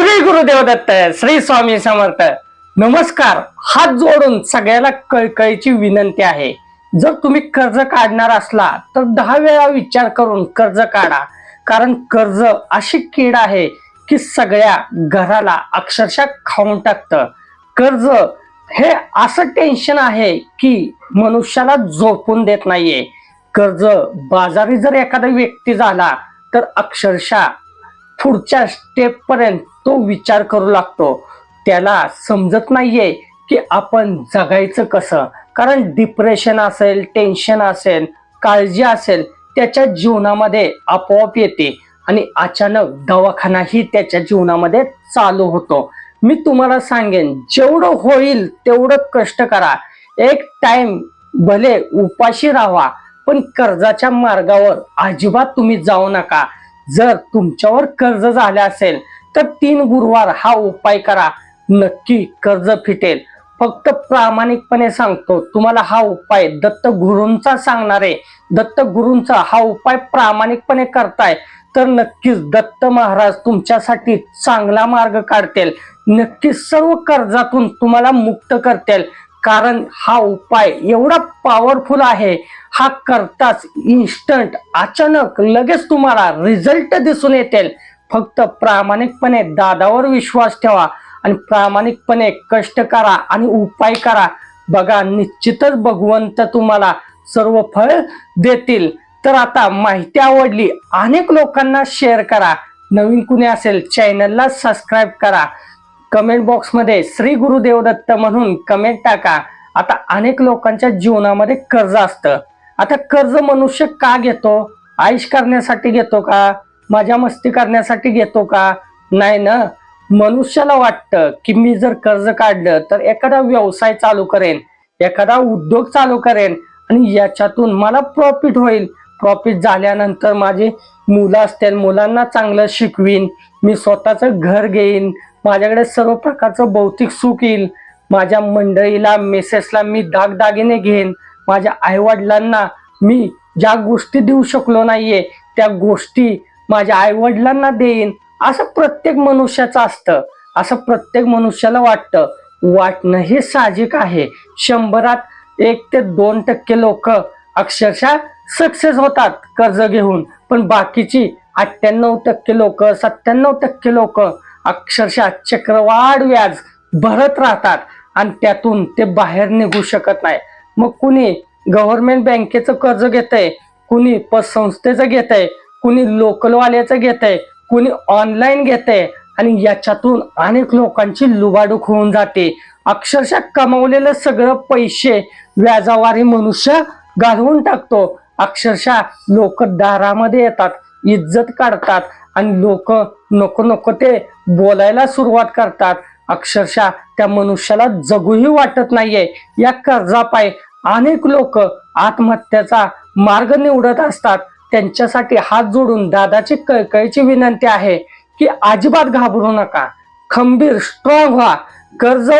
श्री गुरुदेव दत्त श्री स्वामी समर्थ. नमस्कार. हात जोडून सगळ्याला कळकळीची विनंती आहे. जर तुम्ही कर्ज काढणार असला तर दहा वेळा विचार करून कर्ज काढा. कारण कर्ज अशी कीड आहे की सगळ्या घराला अक्षरशः खाऊन टाकतं. कर्ज हे असं टेन्शन आहे की मनुष्याला झोपून देत नाहीये. कर्ज बाजारी जर एखादा व्यक्ती झाला तर अक्षरशः पुढच्या स्टेप पर्यंत तो विचार करू लागतो. त्याला समजत नाहीये की आपण जगायचं कसं. कारण डिप्रेशन असेल टेन्शन असेल काळजी असेल त्याच्या जीवनामध्ये आपोआप येते. आणि अचानक दवाखानाही त्याच्या जीवनामध्ये चालू होतो. मी तुम्हाला सांगेन जेवढं होईल तेवढं कष्ट करा. एक टाइम भले उपाशी राहा पण कर्जाच्या मार्गावर अजिबात तुम्ही जाऊ नका. जर तुमच्यावर कर्ज झाले असेल तर तीन गुरुवार हा उपाय करा. नक्की कर्ज फिटेल. फक्त प्रामाणिकपणे सांगतो तुम्हाला हा उपाय दत्त गुरूंचा सांगणार आहे. दत्त गुरूंचा हा उपाय प्रामाणिकपणे करताय तर नक्कीच दत्त महाराज तुमच्यासाठी चांगला मार्ग काढतील. नक्कीच सर्व कर्जातून तुम्हाला मुक्त करतील. कारण हा उपाय एवढा पॉवरफुल आहे हा करताच इन्स्टंट अचानक लगेच तुम्हाला रिझल्ट दिसून येतील. फक्त प्रामाणिकपणे दादावर विश्वास ठेवा आणि प्रामाणिकपणे कष्ट करा आणि उपाय करा. बघा निश्चितच भगवंत तुम्हाला सर्व फळ देतील. तर आता माहिती आवडली अनेक लोकांना शेअर करा. नवीन कुणी असेल चॅनलला सबस्क्राईब करा. कमेंट बॉक्समध्ये श्री गुरुदेव दत्त म्हणून कमेंट टाका. आता अनेक लोकांच्या जीवनामध्ये कर्ज असतं. आता कर्ज मनुष्य का घेतो? आयुष करण्यासाठी घेतो का? मजा मस्ती करण्यासाठी घेतो का? नाही ना. मनुष्याला वाटतं की मी जर कर्ज काढलं तर एखादा व्यवसाय चालू करेन एखादा उद्योग चालू करेन आणि याच्यातून मला प्रॉफिट होईल. प्रॉफिट झाल्यानंतर माझे मुलं असतील मुलांना चांगलं शिकवीन मी स्वतःचं घर घेईन माझ्याकडे सर्व प्रकारचं भौतिक सुख येईल. माझ्या मंडळीला मेसेसला मी दागदागिने घेईन. माझ्या आईवडिलांना मी ज्या गोष्टी देऊ शकलो नाहीये त्या गोष्टी माझ्या आईवडिलांना देईन. असं प्रत्येक मनुष्याचं असतं. असं प्रत्येक मनुष्याला वाटतं. वाटणं हे साहजिक आहे. शंभरात एक ते दोन टक्के लोक अक्षरशः सक्सेस होतात कर्ज घेऊन. पण बाकीची अठ्ठ्याण्णव टक्के लोक सत्त्याण्णव टक्के लोक अक्षरशः चक्रवाढ व्याज भरत राहतात आणि त्यातून ते बाहेर निघू शकत नाही. मग कुणी गव्हर्नमेंट बँकेचं कर्ज घेतंय कुणी पतसंस्थेचं घेतंय कुणी लोकलवाल्याचं घेतंय कुणी ऑनलाईन घेतंय आणि याच्यातून अनेक लोकांची लुबाडूक होऊन जाते. अक्षरशः कमवलेलं सगळं पैसे व्याजावारी मनुष्य घालवून टाकतो. अक्षरशः लोक दारामध्ये येतात इज्जत काढतात आणि लोक नको नको ते बोलायला सुरुवात करतात. अक्षरशः त्या मनुष्याला जगूही वाटत नाहीये. या कर्जापायी अनेक लोक आत्महत्याचा मार्ग निवडत असतात. त्यांच्यासाठी हात जोडून दादाची कळकळीची विनंती आहे की अजिबात घाबरू नका. खंबीर स्ट्रॉंग व्हा. कर्ज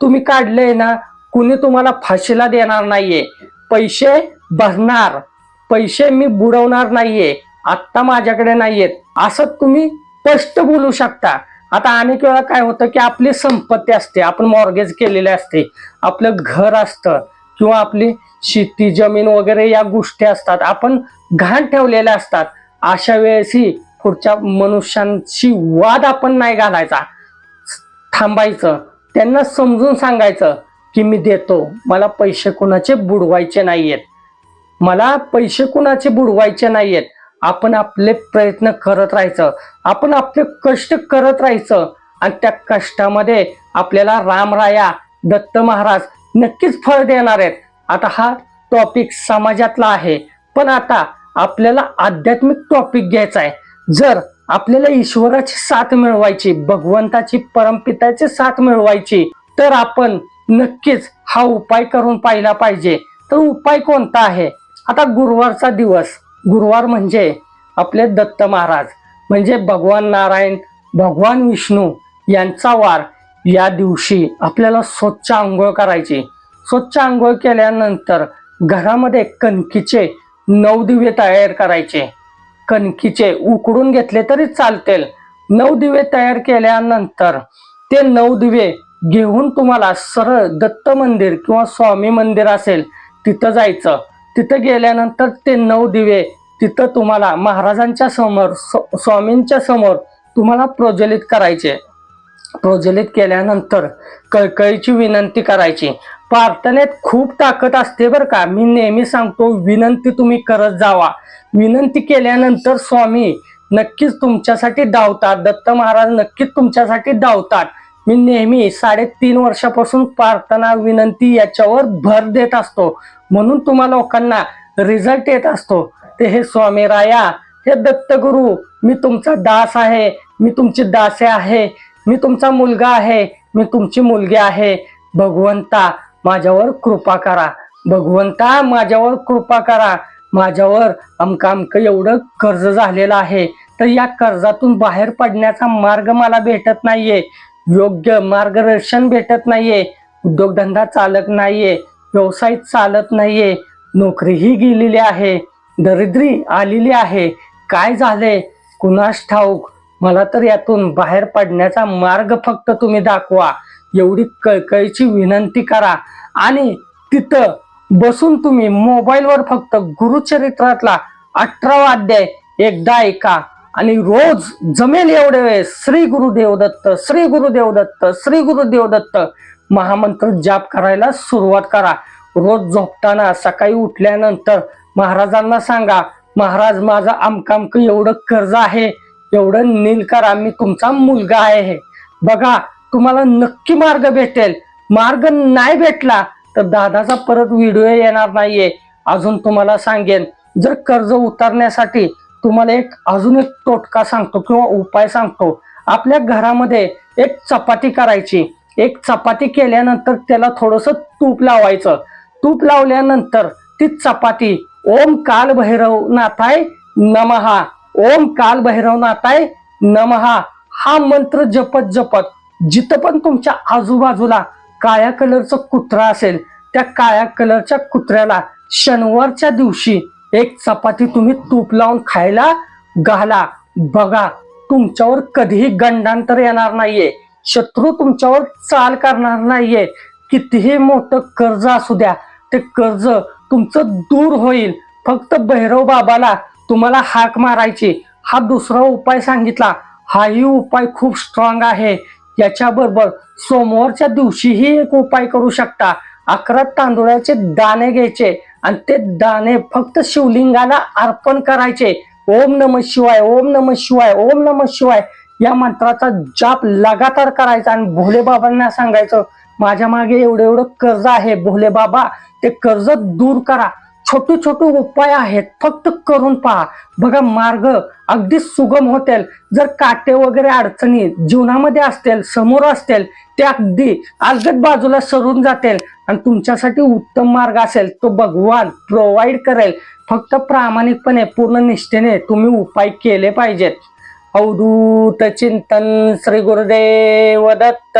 तुम्ही काढले ना कुणी तुम्हाला फाशीला देणार नाहीये. पैसे भरणार. पैसे मी बुडवणार नाहीये. आत्ता माझ्याकडे नाहीयेत. असं तुम्ही स्पष्ट बोलू शकता. आता अनेक वेळा काय होतं की आपली संपत्ती असते आपण मॉर्गेज केलेले असते. आपलं घर असतं. किंवा आपली शेती जमीन वगैरे या गोष्टी असतात. आपण घाण ठेवलेल्या असतात. अशा वेळेसही पुढच्या मनुष्यांशी वाद आपण नाही घालायचा. थांबायचं. त्यांना समजून सांगायचं की मी देतो. मला पैसे कुणाचे बुडवायचे नाही आहेत मला पैसे कुणाचे बुडवायचे नाही आहेत आपण आपले प्रयत्न करत राहायचं. आपण आपले कष्ट करत राहायचं. आणि त्या कष्टामध्ये आपल्याला रामराया दत्त महाराज नक्कीच फळ देणार आहेत. आता हा टॉपिक समाजातला आहे. पण आता आपल्याला आध्यात्मिक टॉपिक घ्यायचा आहे. जर आपल्याला ईश्वराची साथ मिळवायची भगवंताची परमपिताची साथ मिळवायची तर आपण नक्कीच हा उपाय करून पाहिला पाहिजे. तर उपाय कोणता आहे? आता गुरुवारचा दिवस. गुरुवार म्हणजे आपले दत्त महाराज. म्हणजे भगवान नारायण भगवान विष्णू यांचा वार. या दिवशी आपल्याला स्वच्छ आंघोळ करायची. स्वच्छ आंघोळ केल्यानंतर घरामध्ये कणकीचे नऊ दिवे तयार करायचे. कणकीचे उकडून घेतले तरी चालतील. नऊ दिवे तयार केल्यानंतर ते नऊ दिवे घेऊन तुम्हाला सरळ दत्त मंदिर किंवा स्वामी मंदिर असेल तिथं जायचं. तिथं गेल्यानंतर ते नऊ दिवे तिथं तुम्हाला महाराजांच्या समोर स्व- स्वामींच्या समोर तुम्हाला प्रज्वलित करायचे. प्रज्वलित केल्यानंतर कळकळीची विनंती करायची. प्रार्थनेत खूप ताकद असते बरं का. मी नेहमी सांगतो विनंती तुम्ही करत जावा. विनंती केल्यानंतर स्वामी नक्कीच तुमच्यासाठी धावतात. दत्त महाराज नक्कीच तुमच्यासाठी धावतात. मी नेहमी साडेतीन वर्षापासून प्रार्थना विनंती याच्यावर भर देत असतो. म्हणून तुम्हा लोकांना रिझल्ट येत असतो. ते हे स्वामी राया हे दत्तगुरु मी तुमचा दास आहे मी तुमची दासे आहे. मी तुमचा मुलगा आहे मी तुमची मुलगी आहे. भगवंता माझ्यावर कृपा करा. भगवंता माझ्यावर कृपा करा. माझ्यावर अमका अमकं एवढं कर्ज झालेलं आहे तर या कर्जातून बाहेर पडण्याचा मार्ग मला भेटत नाहीये. योग्य मार्गदर्शन भेटत नाहीये. उद्योगधंदा चालत नाहीये. व्यवसाय चालत नाहीये. नोकरीही गेलेली आहे. दरिद्री आलेली आहे. काय झाले कुणास ठाऊक? मला तर यातून बाहेर पडण्याचा मार्ग फक्त तुम्ही दाखवा. एवढी कळकळीची विनंती करा. आणि तिथं बसून तुम्ही मोबाईलवर फक्त गुरुचरित्रातला अठरावा अध्याय एकदा ऐका. आणि रोज जमेल एवढे वेळेस श्री गुरुदेव दत्त श्री गुरुदेव दत्त श्री गुरुदेव दत्त महामंत्र जाप करायला सुरुवात करा. रोज झोपताना सकाळी उठल्यानंतर महाराजांना सांगा महाराज माझं आमकामक एवढं कर्ज आहे. एवढं नील करा मी तुमचा मुलगा आहे बघा तुम्हाला नक्की मार्ग भेटेल. मार्ग नाही भेटला तर दादाचा परत व्हिडिओ येणार नाहीये. अजून तुम्हाला सांगेन जर कर्ज उतरण्यासाठी तुम्हाला एक अजून एक तोटका सांगतो किंवा उपाय सांगतो. आपल्या घरामध्ये एक चपाती करायची. एक चपाती केल्यानंतर त्याला थोडस तूप लावायचं. तूप लावल्यानंतर ती चपाती ओम काल भैरव नाथाय नमहा. ओम काल भैरवनाथाय नमहा. हा मंत्र जपत जपत जिथं पण तुमच्या आजूबाजूला काळ्या कलरचं कुत्रा असेल त्या काळ्या कलरच्या कुत्र्याला शनिवारच्या दिवशी एक चपाती तुम्ही तूप लावून खायला घाला. बघा तुमच्यावर कधीही गंडांतर येणार नाहीये. शत्रू तुमच्यावर चाल करणार नाहीये. कितीही मोठं कर्ज असू द्या ते कर्ज तुमचं दूर होईल. फक्त भैरव बाबाला तुम्हाला हाक मारायची. हा दुसरा उपाय सांगितला. हाही उपाय खूप स्ट्रॉंग आहे. याच्याबरोबर सोमवारच्या दिवशीही एक उपाय करू शकता. अकरा तांदुळाचे दाणे घ्यायचे आणि ते दाणे फक्त शिवलिंगाला अर्पण करायचे. ओम नम शिवाय ओम नम शिवाय ओम नम शिवाय या मंत्राचा जाप लगातार करायचा आणि भोले बाबांना सांगायचं माझ्या मागे एवढं एवढं कर्ज आहे भोले बाबा ते कर्ज दूर करा. छोटे छोटे उपाय आहेत. फक्त करून पहा. बघा मार्ग अगदी सुगम होतील. जर काटे वगैरे अडचणी जीवनामध्ये असतील समोर असतील ते अगदी अलगद बाजूला सरून जातील आणि तुमच्यासाठी उत्तम मार्ग असेल तो भगवान प्रोव्हाइड करेल. फक्त प्रामाणिकपणे पूर्ण निष्ठेने तुम्ही उपाय केले पाहिजेत. अवधूत चिंतन श्री गुरुदेव दत्त.